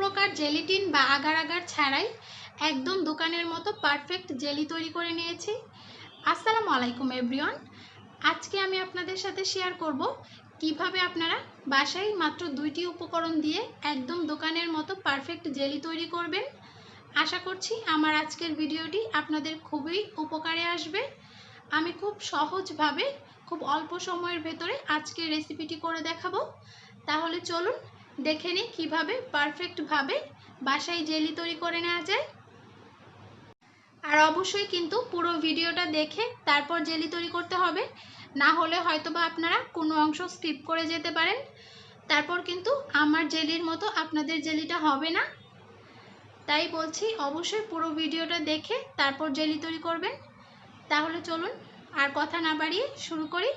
প্রকার জেলিটিন বা agar agar ছাড়াই একদম দোকানের মতো পারফেক্ট জেলি তৈরি করে নিয়েছি। আসসালামু আলাইকুম এভরিওয়ান আজকে আমি আপনাদের সাথে শেয়ার করব কীভাবে আপনারা বাসায় মাত্র দুইটি উপকরণ দিয়ে একদম দোকানের মতো পারফেক্ট জেলি তৈরি করবেন। আশা করছি আমার আজকের ভিডিওটি আপনাদের খুবই উপকারে আসবে। আমি খুব সহজভাবে, খুব অল্প সময়ের ভেতরে আজকের রেসিপিটি করে দেখাবো। তাহলে চলুন দেখে নিই কীভাবে পারফেক্টভাবে বাসায় জেলি তৈরি করে নেওয়া যায়। আর অবশ্যই কিন্তু পুরো ভিডিওটা দেখে তারপর জেলি তৈরি করতে হবে। না হলে হয়তো বা আপনারা কোনো অংশ স্কিপ করে যেতে পারেন। তারপর কিন্তু আমার জেলির মতো আপনাদের জেলিটা হবে না। তাই বলছি অবশ্যই পুরো ভিডিওটা দেখে তারপর জেলি তৈরি করবেন। তাহলে চলুন আর কথা না বাড়িয়ে শুরু করি।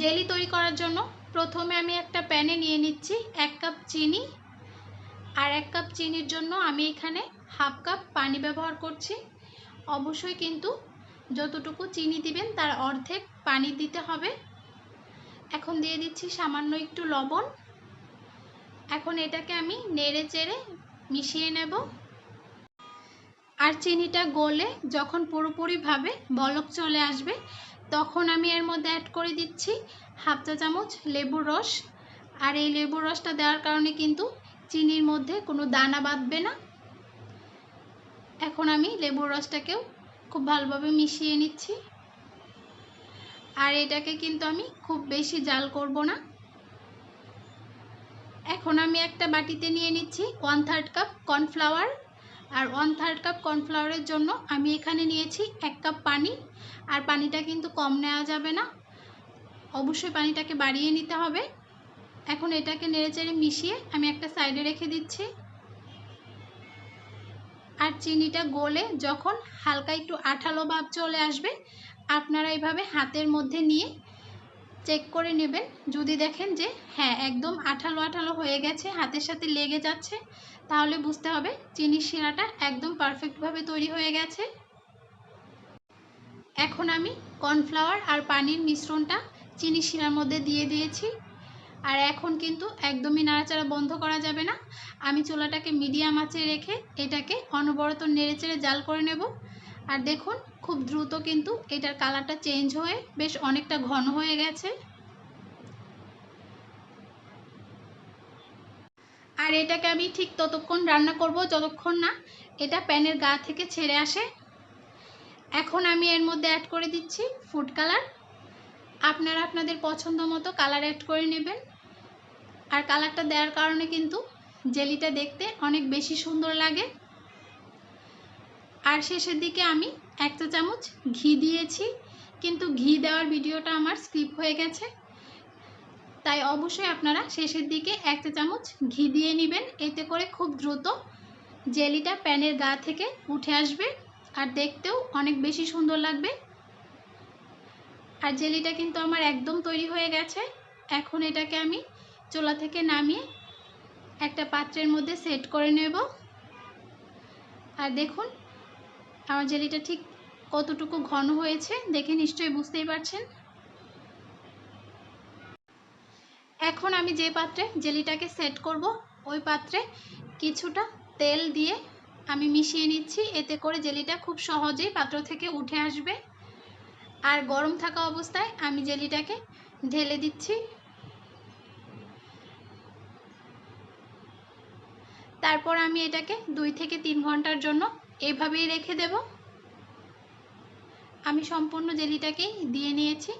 জেলি তৈরি করার জন্য প্রথমে আমি একটা প্যানে নিয়ে নিচ্ছি এক কাপ চিনি আর এক কাপ চিনির জন্য আমি এখানে হাফ কাপ পানি ব্যবহার করছি। অবশ্যই কিন্তু যতটুকু চিনি দিবেন তার অর্ধেক পানি দিতে হবে। এখন দিয়ে দিচ্ছি সামান্য একটু লবণ। এখন এটাকে আমি নেড়ে চেড়ে মিশিয়ে নেব। আর চিনিটা গলে যখন পুরোপুরিভাবে বলক চলে আসবে তখন আমি এর মধ্যে অ্যাড করে দিচ্ছি হাফ চা চামচ লেবুর রস। আর এই লেবুর রসটা দেওয়ার কারণে কিন্তু চিনির মধ্যে কোনো দানা বাঁধবে না। এখন আমি লেবুর রসটাকেও খুব ভালোভাবে মিশিয়ে নিচ্ছি। আর এটাকে কিন্তু আমি খুব বেশি জাল করব না। এখন আমি একটা বাটিতে নিয়ে নিচ্ছি ওয়ান থার্ড কাপ কর্নফ্লাওয়ার আর ওয়ান থার্ড কাপ কর্নফ্লাওয়ারের জন্য আমি এখানে নিয়েছি এক কাপ পানি। আর পানিটা কিন্তু কম নেওয়া যাবে না। অবশ্যই পানিটাকে বাড়িয়ে নিতে হবে। এখন এটাকে নেড়েচেড়ে মিশিয়ে আমি একটা সাইডে রেখে দিচ্ছি। আর চিনিটা গলে যখন হালকা একটু আঠালো ভাব চলে আসবে, আপনারা এভাবে হাতের মধ্যে নিয়ে চেক করে নেবেন। যদি দেখেন যে হ্যাঁ একদম আঠালো আঠালো হয়ে গেছে, হাতের সাথে লেগে যাচ্ছে, তাহলে বুঝতে হবে চিনির শিরাটা একদম পারফেক্টভাবে তৈরি হয়ে গেছে। এখন আমি কর্নফ্লাওয়ার আর পানির মিশ্রণটা চিনি শিরার মধ্যে দিয়ে দিয়েছি। আর এখন কিন্তু একদমই নাড়াচাড়া বন্ধ করা যাবে না। আমি চুলাটাকে মিডিয়াম আঁচে রেখে এটাকে অনবরত নেড়েচেড়ে জাল করে নেব। আর দেখুন, খুব দ্রুত কিন্তু এটার কালারটা চেঞ্জ হয়ে বেশ অনেকটা ঘন হয়ে গেছে। আর এটাকে আমি ঠিক ততক্ষণ রান্না করব, যতক্ষণ না এটা প্যানের গা থেকে ছেড়ে আসে। এখন আমি এর মধ্যে অ্যাড করে দিচ্ছি ফুড কালার আপনারা আপনাদের পছন্দ মতো কালার অ্যাড করে নেবেন। আর কালারটা দেওয়ার কারণে কিন্তু জেলিটা দেখতে অনেক বেশি সুন্দর লাগে। আর শেষের দিকে আমি এক চা চামচ ঘি দিয়েছি। কিন্তু ঘি দেওয়ার ভিডিওটা আমার স্কিপ হয়ে গেছে। তাই অবশ্যই আপনারা শেষের দিকে এক চা চামচ ঘি দিয়ে নেবেন। এতে করে খুব দ্রুত জেলিটা প্যানের গা থেকে উঠে আসবে আর দেখতেও অনেক বেশি সুন্দর লাগবে। আর জেলিটা কিন্তু আমার একদম তৈরি হয়ে গেছে। এখন এটাকে আমি চোলা থেকে নামিয়ে একটা পাত্রের মধ্যে সেট করে নেব। আর দেখুন আমার জেলিটা ঠিক কতটুকু ঘন হয়েছে দেখে নিশ্চয়ই বুঝতেই পারছেন? এখন আমি যে পাত্রে জেলিটাকে সেট করব, ওই পাত্রে কিছুটা তেল দিয়ে আমি মিশিয়ে নিচ্ছি। এতে করে জেলিটা খুব সহজেই পাত্র থেকে উঠে আসবে। আর গরম থাকা অবস্থায় আমি জেলিটাকে ঢেলে দিচ্ছি। তারপর আমি এটাকে দুই থেকে তিন ঘণ্টার জন্য এভাবেই রেখে দেব। আমি সম্পূর্ণ জেলিটাকেই দিয়ে নিয়েছি।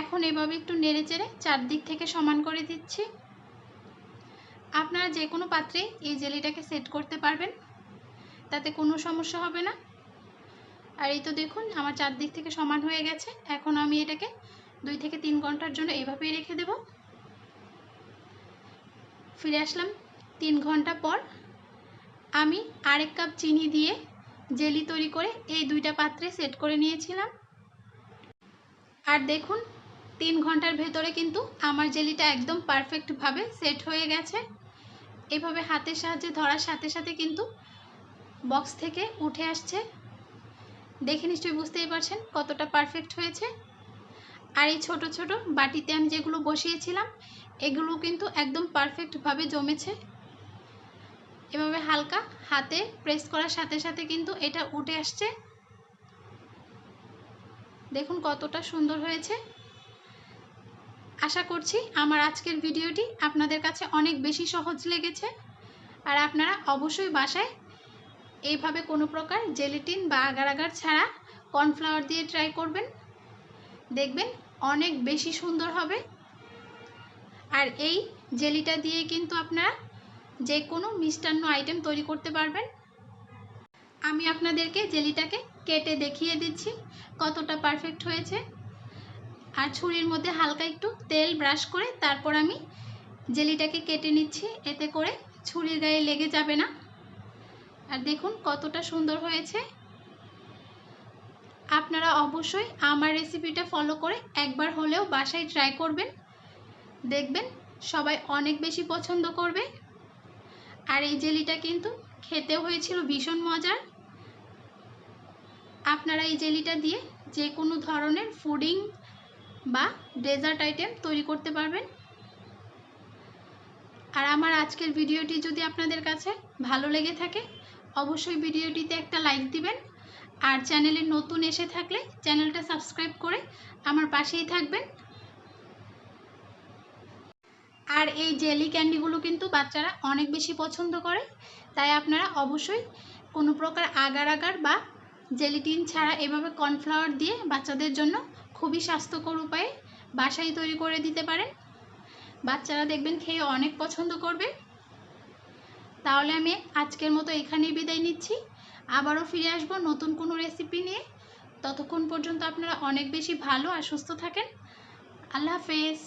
এখন এভাবে একটু নেড়ে চেড়ে চারদিক থেকে সমান করে দিচ্ছি। আপনারা যে কোনো পাত্রে এই জেলিটাকে সেট করতে পারবেন। তাতে কোনো সমস্যা হবে না। আর এই তো দেখুন, আমার চারদিক থেকে সমান হয়ে গেছে। এখন আমি এটাকে দুই থেকে তিন ঘণ্টার জন্য এভাবেই রেখে দেব। ফিরে আসলাম তিন ঘণ্টা পর। আমি আরেক কাপ চিনি দিয়ে জেলি তৈরি করে এই দুইটা পাত্রে সেট করে নিয়েছিলাম। আর দেখুন, তিন ঘণ্টার ভেতরে কিন্তু আমার জেলিটা একদম পারফেক্টভাবে সেট হয়ে গেছে। এভাবে হাতের সাহায্যে ধরার সাথে সাথে কিন্তু বক্স থেকে উঠে আসছে। দেখে নিশ্চয়ই বুঝতেই পারছেন কতটা পারফেক্ট হয়েছে। আর এই ছোট ছোট বাটিতে আমি যেগুলো বসিয়েছিলাম, এগুলো কিন্তু একদম পারফেক্টভাবে জমেছে। এভাবে হালকা হাতে প্রেস করার সাথে সাথে কিন্তু এটা উঠে আসছে। দেখুন কতটা সুন্দর হয়েছে। আশা করছি আমার আজকের ভিডিওটি আপনাদের কাছে অনেক বেশি সহজ লেগেছে। আর আপনারা অবশ্যই বাসায় এইভাবে কোনো প্রকার জেলিটিন বা আগার আগার ছাড়া কর্নফ্লাওয়ার দিয়ে ট্রাই করবেন। দেখবেন অনেক বেশি সুন্দর হবে। আর এই জেলিটা দিয়ে কিন্তু আপনারা যে কোনো মিষ্টান্ন আইটেম তৈরি করতে পারবেন। আমি আপনাদেরকে জেলিটাকে কেটে দেখিয়ে দিচ্ছি, কতটা পারফেক্ট হয়েছে। আর ছুরির মধ্যে হালকা একটু তেল ব্রাশ করে তারপর আমি জেলিটাকে কেটে নিচ্ছি, এতে করে ছুরির গায়ে লেগে যাবে না। আর দেখুন কতটা সুন্দর হয়েছে। আপনারা অবশ্যই আমার রেসিপিটা ফলো করে একবার হলেও বাসায় ট্রাই করবেন। দেখবেন সবাই অনেক বেশি পছন্দ করবে। আর এই জেলিটা কিন্তু খেতেও হয়েছিল ভীষণ মজার। আপনারা এই জেলিটা দিয়ে যে কোনো ধরনের ফুডিং বা ডেজার্ট আইটেম তৈরি করতে পারবেন। আর আমার আজকের ভিডিওটি যদি আপনাদের কাছে ভালো লেগে থাকে, অবশ্যই ভিডিওটিতে একটা লাইক দিবেন। আর চ্যানেলে নতুন এসে থাকলে চ্যানেলটা সাবস্ক্রাইব করে আমার পাশেই থাকবেন। আর এই জেলি ক্যান্ডিগুলো কিন্তু বাচ্চারা অনেক বেশি পছন্দ করে, তাই আপনারা অবশ্যই কোনো প্রকার আগার আগার বা জেলিটিন ছাড়া এভাবে কর্নফ্লাওয়ার দিয়ে বাচ্চাদের জন্য খুবই স্বাস্থ্যকর উপায়ে বাসায় তৈরি করে দিতে পারেন। বাচ্চারা দেখবেন খেয়ে অনেক পছন্দ করবে। তাহলে আমি আজকের মতো এখানেই বিদায় নিচ্ছি। আবারও ফিরে আসব নতুন কোনো রেসিপি নিয়ে। ততক্ষণ পর্যন্ত আপনারা অনেক বেশি ভালো আর সুস্থ থাকেন। আল্লাহ হাফেজ।